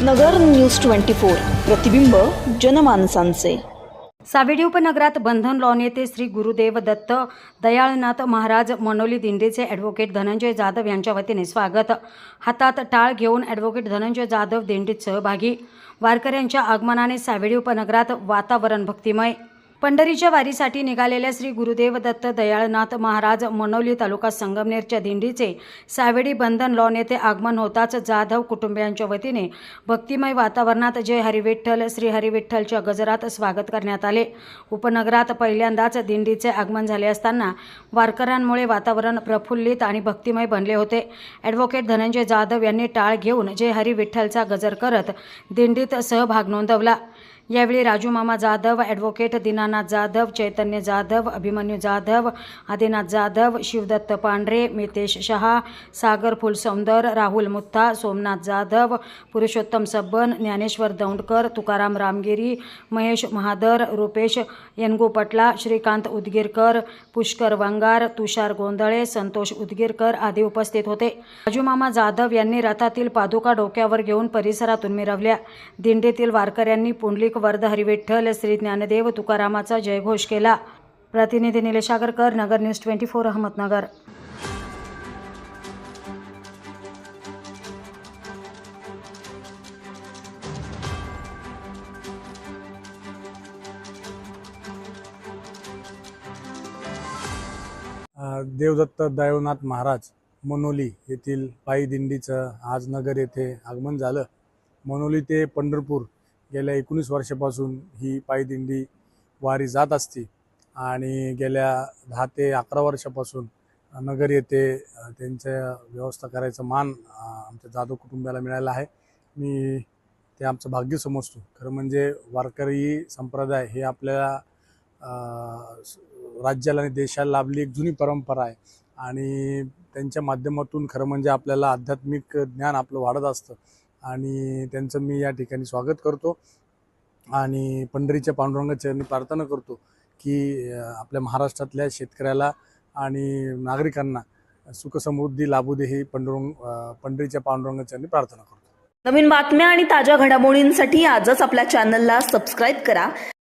नगर news twenty four प्रतिबिंब जनमानसांचे. सावेडी उपनगरात Bandhan lawn येथे श्री गुरुदेव दत्त दयाळनाथ महाराज मनोली दिंडीचे ॲडव्होकेट धनंजय जाधव यांच्या वतीने स्वागत. हातात टाळ घेऊन ॲडव्होकेट धनंजय जाधव दिंडीत सहभागी. वारकऱ्यांच्या आगमनाने सावेडी उपनगरात वातावरण भक्तिमय. पंढरीच्या वारीसाठी निघालेल्या श्री गुरुदेव दत्त दयाळनाथ महाराज मनोली तालुका संगमनेरच्या दिंडीचे सावेडी बंधन लॉन येथे आगमन होताच जाधव कुटुंबियांच्या वतीने भक्तिमय वातावरणात जय हरिविठ्ठल श्री हरिविठ्ठलच्या गजरात स्वागत करण्यात आले. उपनगरात पहिल्यांदाच दिंडीचे आगमन झाले असताना वारकऱ्यांमुळे वातावरण प्रफुल्लित आणि भक्तिमय बनले होते. ॲडव्होकेट धनंजय जाधव यांनी टाळ घेऊन जय हरिविठ्ठलचा गजर करत दिंडीत सहभाग नोंदवला. यावेळी राजूमामा जाधव ॲडव्होकेट दीनानाथ जाधव चैतन्य जाधव अभिमन्यू जाधव आदिनाथ जाधव शिवदत्त पांढरे मितेश शहा सागर फुलसौंदर राहुल मुत्था सोमनाथ जाधव पुरुषोत्तम सब्बन ज्ञानेश्वर दौंडकर तुकाराम रामगिरी महेश महादर रुपेश यनगो पटला श्रीकांत उदगीरकर पुष्कर वंगार तुषार गोंधळे संतोष उदगीरकर आदी उपस्थित होते. राजूमामा जाधव यांनी रथातील पादुका डोक्यावर घेऊन परिसरातून मिरवल्या. दिंडीतील वारकऱ्यांनी पुंडलिक वर्ध हरिविठ्ठल श्री ज्ञानदेव तुकारामाचा जयघोष केला. प्रतिनिधी Nilesh Agarkar Nagar news twenty four Ahmednagar. Devdatta Daivnath Maharaj Manoli येथील पायी दिंडीचं आज नगर येथे आगमन झालं. मनोली ते पंढरपूर गेल्या एकोणीस वर्षापासून ही पायदिंडी वारी जात असते. आणि गेल्या दहा ते अकरा वर्षापासून नगर येथे त्यांच्या व्यवस्था करायचं मान आमच्या जाधव कुटुंबाला मिळालं आहे. मी ते आमचं भाग्य समजतो. खरं म्हणजे वारकरी संप्रदाय हे आपल्याला राज्याला आणि देशाला लाभली एक जुनी परंपरा आहे. आणि त्यांच्या माध्यमातून खरं म्हणजे आपल्याला आध्यात्मिक ज्ञान आपलं वाढत असतं. आणि त्यांचं मी या ठिकाणी स्वागत करतो. आणि पंढरीच्या पांडुरंगा चरणी प्रार्थना करतो की आपल्या महाराष्ट्रातल्या शेतकऱ्याला आणि नागरिकांना सुखसमृद्धी लाभू दे ही पंडुरंग पंढरीच्या पांडुरंगा चरणी प्रार्थना करतो. नवीन बातम्या आणि ताज्या घडामोडींसाठी आजच आपल्या चॅनलला सबस्क्राईब करा.